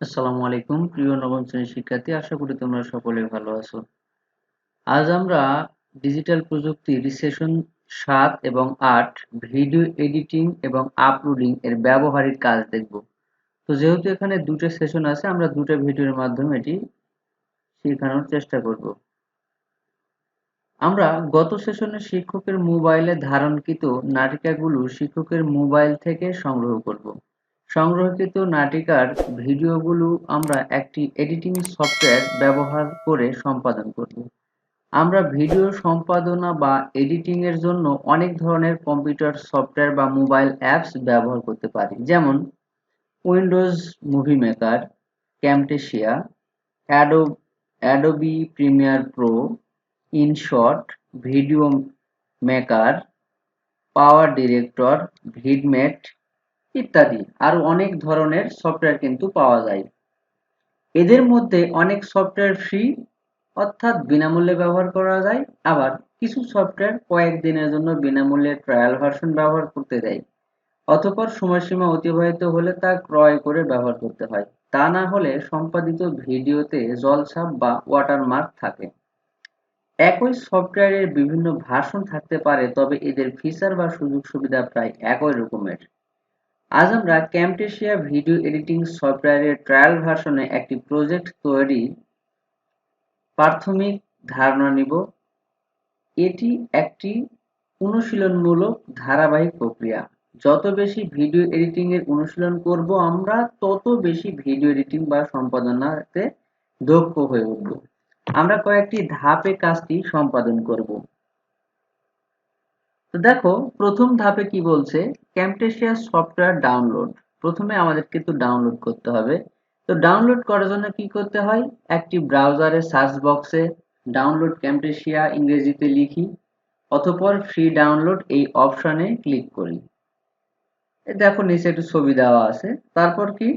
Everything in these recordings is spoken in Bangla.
আসসালামু আলাইকুম, প্রিয় নবম শ্রেণির শিক্ষার্থী, আশা করি তোমরা সকলে ভালো আছো। আজ আমরা ডিজিটাল প্রযুক্তির সেশন সাত এবং আট, ভিডিও এডিটিং এবং আপলোডিং এর ব্যবহারিক কাজ দেখব। তো যেহেতু এখানে দুটো সেশন আছে, আমরা দুটো ভিডিওর মাধ্যমে এটি শেখানোর চেষ্টা করব। আমরা গত সেশনে শিক্ষকের মোবাইলে ধারণকৃত নাটিকাগুলো শিক্ষকের মোবাইল থেকে সংগ্রহ করব। সংগ্রহকৃত নাটিকার ভিডিওগুলো আমরা একটি এডিটিং সফটওয়্যার ব্যবহার করে সম্পাদন করব। আমরা ভিডিও সম্পাদনা বা এডিটিং এর জন্য অনেক ধরনের কম্পিউটার সফটওয়্যার বা মোবাইল অ্যাপস ব্যবহার করতে পারি। যেমন Windows Movie Maker Camtasia ado Adobe Premiere Pro InShot video maker power director VidMate ইত্যাদি। আরও অনেক ধরনের সফটওয়্যার কিন্তু পাওয়া যায়। এদের মধ্যে অনেক সফটওয়্যার ফ্রি অর্থাৎ বিনামূল্যে ব্যবহার করা যায়। আবার কিছু সফটওয়্যার কয়েকদিনের জন্য বিনামূল্যে ট্রায়াল ভার্সন ব্যবহার করতে দেয়। অতপর সময়সীমা অতিবাহিত হলে তা ক্রয় করে ব্যবহার করতে হয়। তা না হলে সম্পাদিত ভিডিওতে জলছাপ বা ওয়াটারমার্ক থাকে। একই সফটওয়্যারের বিভিন্ন ভার্সন থাকতে পারে, তবে এদের ফিচার বা সুযোগ সুবিধা প্রায় একই রকমের। আজ আমরা ক্যামটেশিয়া ভিডিও এডিটিং সফটওয়্যারের ট্রায়াল ভার্সনে একটি প্রজেক্ট তৈরি প্রাথমিক ধারণা নিব। এটি একটি অনুশীলনমূলক ধারাবাহিক প্রক্রিয়া। যত বেশি ভিডিও এডিটিং এর অনুশীলন করব আমরা, তত বেশি ভিডিও এডিটিং বা সম্পাদনাতে দক্ষ হয়ে উঠব। আমরা কয়েকটি ধাপে কাজটি সম্পাদন করব। তো দেখো, প্রথম ধাপে কি বলছে? ক্যামটেশিয়া সফটওয়্যার ডাউনলোড প্রথমে আমাদের কিন্তু ডাউনলোড করতে হবে। তো ডাউনলোড করার জন্য কি করতে হয়? একটি ব্রাউজারে সার্চ বক্সে ডাউনলোড ক্যামটেশিয়া ইংরেজিতে লিখি। অতঃপর ফ্রি ডাউনলোড এই অপশনে ক্লিক করি। দেখো, নিচে একটু ছবি দেওয়া আছে। তারপর কি?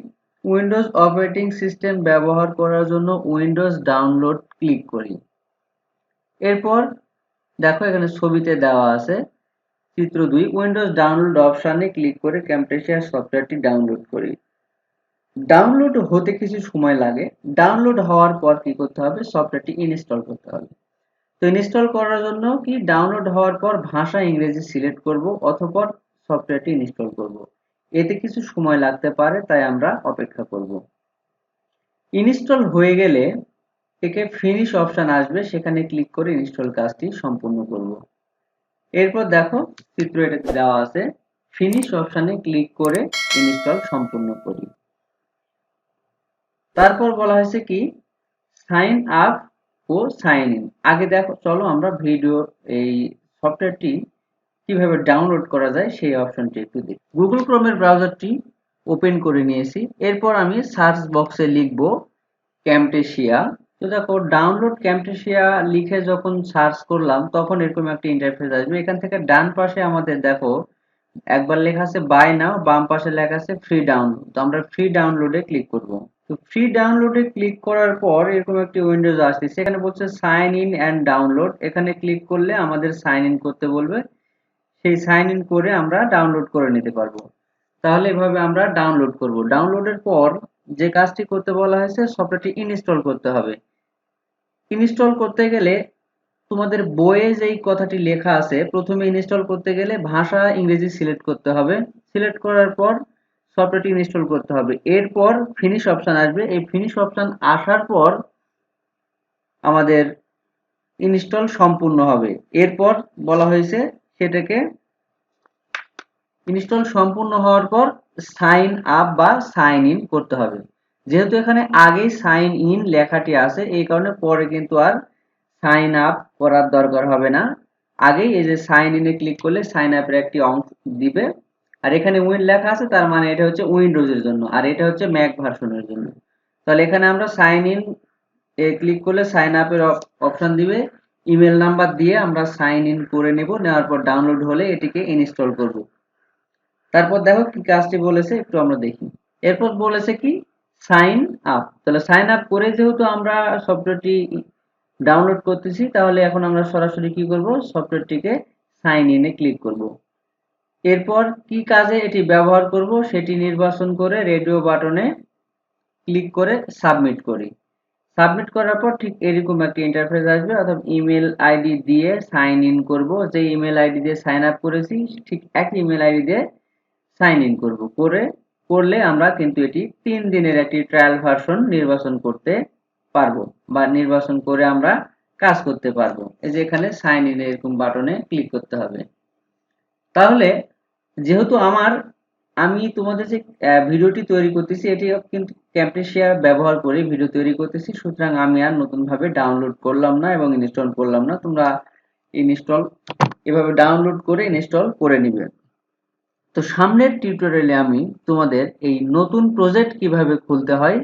উইন্ডোজ অপারেটিং সিস্টেম ব্যবহার করার জন্য উইন্ডোজ ডাউনলোড ক্লিক করি। এরপর দেখো, এখানে ছবিতে দেওয়া আছে। চিত্র দুই, উইন্ডোজ ডাউনলোড অপশানে ক্লিক করে ক্যামটেশিয়া সফটওয়্যারটি ডাউনলোড করি। ডাউনলোড হতে কিছু সময় লাগে। ডাউনলোড হওয়ার পর কি করতে হবে? সফটওয়্যারটি ইনস্টল করতে হবে। তো ইনস্টল করার জন্য কি? ডাউনলোড হওয়ার পর ভাষা ইংরেজি সিলেক্ট করব অথবা সফটওয়্যারটি ইনস্টল করব। এতে কিছু সময় লাগতে পারে, তাই আমরা অপেক্ষা করব। ইনস্টল হয়ে গেলে একে ফিনিশ অপশন আসবে। সেখানে ক্লিক করে ইনস্টল কাজটি সম্পূর্ণ করব। এরপর দেখো চিত্র এটা দেওয়া আছে। ফিনিশ অপশানে ক্লিক করে ইনস্টল সম্পূর্ণ করি। তারপর বলা হয়েছে কি? সাইন আপ ও সাইন ইন আগে দেখো, চলো আমরা ভিডিও এই সফটওয়্যারটি কীভাবে ডাউনলোড করা যায় সেই অপশনটি একটু দেখি। গুগল ক্রোমের ব্রাউজারটি ওপেন করে নিয়েছি। এরপর আমি সার্চ বক্সে লিখব ক্যামটেশিয়া তো দেখো ডাউনলোড ক্যাম্পটেশিয়া লিখে যখন সার্চ করলাম, তখন এরকম একটা ইন্টারফেস আসবে। এখান থেকে ডান পাশে আমাদের দেখো, একবার লেখা আছে বাই নাও বাম পাশে লেখা আছে ফ্রি ডাউনলোড তো আমরা ফ্রি ডাউনলোডে ক্লিক করব। তো ফ্রি ডাউনলোডে ক্লিক করার পর এরকম একটি উইন্ডোজ আসছে। সেখানে বলছে সাইন ইন অ্যান্ড ডাউনলোড এখানে ক্লিক করলে আমাদের সাইন ইন করতে বলবে। সেই সাইন ইন করে আমরা ডাউনলোড করে নিতে পারব। তাহলে এভাবে আমরা ডাউনলোড করব। ডাউনলোডের পর যে কাজটি করতে বলা হয়েছে সফটওয়্যারটি ইনস্টল করতে হবে। ইনস্টল করতে গেলে তোমাদের বইয়ে যেই কথাটি লেখা আছে, প্রথমে ইনস্টল করতে গেলে ভাষা ইংরেজি সিলেক্ট করতে হবে। সিলেক্ট করার পর সফটওয়্যারটি ইনস্টল করতে হবে। এরপর ফিনিশ অপশান আসবে। এই ফিনিশ অপশান আসার পর আমাদের ইনস্টল সম্পূর্ণ হবে। এরপর বলা হয়েছে সেটাকে ইনস্টল সম্পূর্ণ হওয়ার পর সাইন আপ বা সাইন ইন করতে হবে। যেহেতু এখানে আগেই সাইন ইন লেখাটি আছে, এই কারণে পরে কিন্তু আর সাইন আপ করার দরকার হবে না। আগেই এই যে সাইন ইনে ক্লিক করলে সাইন আপের একটি অংশ দিবে। আর এখানে উইন লেখা আছে, তার মানে এটা হচ্ছে উইন্ডোজের জন্য, আর এটা হচ্ছে ম্যাক ভার্সনের জন্য। তাহলে এখানে আমরা সাইন ইন এ ক্লিক করলে সাইন আপের অপশন দিবে। ইমেল নাম্বার দিয়ে আমরা সাইন ইন করে নেব, নেওয়ার পর ডাউনলোড হলে এটিকে ইনস্টল করব। তারপর দেখো কি কাজটি বলেছে, একটু আমরা দেখি। এরপর বলেছে কি সাইন আপ। তাহলে সাইন আপ করে যেহেতু আমরা সফটওয়্যারটি ডাউনলোড করতেছি, তাহলে এখন আমরা সরাসরি কি করব? সফটওয়্যারটিকে সাইন ইনে ক্লিক করব। এরপর কি কাজে এটি ব্যবহার করব? সেটি নির্বাচন করে রেডিও বাটনে ক্লিক করে সাবমিট করি। সাবমিট করার পর ঠিক এরকম একটা ইন্টারফেস আসবে, অর্থাৎ ইমেল আইডি দিয়ে সাইন ইন করব। যে ইমেল আইডি দিয়ে সাইন আপ করেছি, ঠিক একই ইমেল আইডি দিয়ে সাইন ইন করব। করে করলে আমরা কিন্তু এটি তিন দিনের একটি ট্রায়াল ভার্সন নির্বাচন করতে পারব বা নির্বাচন করে আমরা কাজ করতে পারব। এই যে এখানে সাইন ইন এরকম বাটনে ক্লিক করতে হবে। তাহলে যেহেতু আমার, আমি তোমাদের যে ভিডিওটি তৈরি করতেছি, এটি কিন্তু ক্যাম্পটেশিয়া ব্যবহার করে ভিডিও তৈরি করতেছি, সুতরাং আমি আর নতুনভাবে ডাউনলোড করলাম না এবং ইনস্টল করলাম না। তোমরা ইনস্টল এভাবে ডাউনলোড করে ইনস্টল করে নিবে। তো সামনের টিউটোরিয়ালে আমি তোমাদের এই নতুন প্রজেক্ট কীভাবে খুলতে হয়,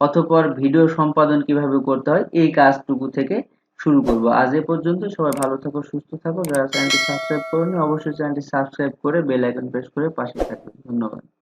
অথপর ভিডিও সম্পাদন কীভাবে করতে হয়, এই কাজটুকু থেকে শুরু করব। আজ এ পর্যন্ত সবাই ভালো থাকো, সুস্থ থাকো। যারা চ্যানেলটি সাবস্ক্রাইব করেনি, অবশ্যই চ্যানেলটি সাবস্ক্রাইব করে বেল আইকন প্রেস করে পাশে থাকবে ধন্যবাদ।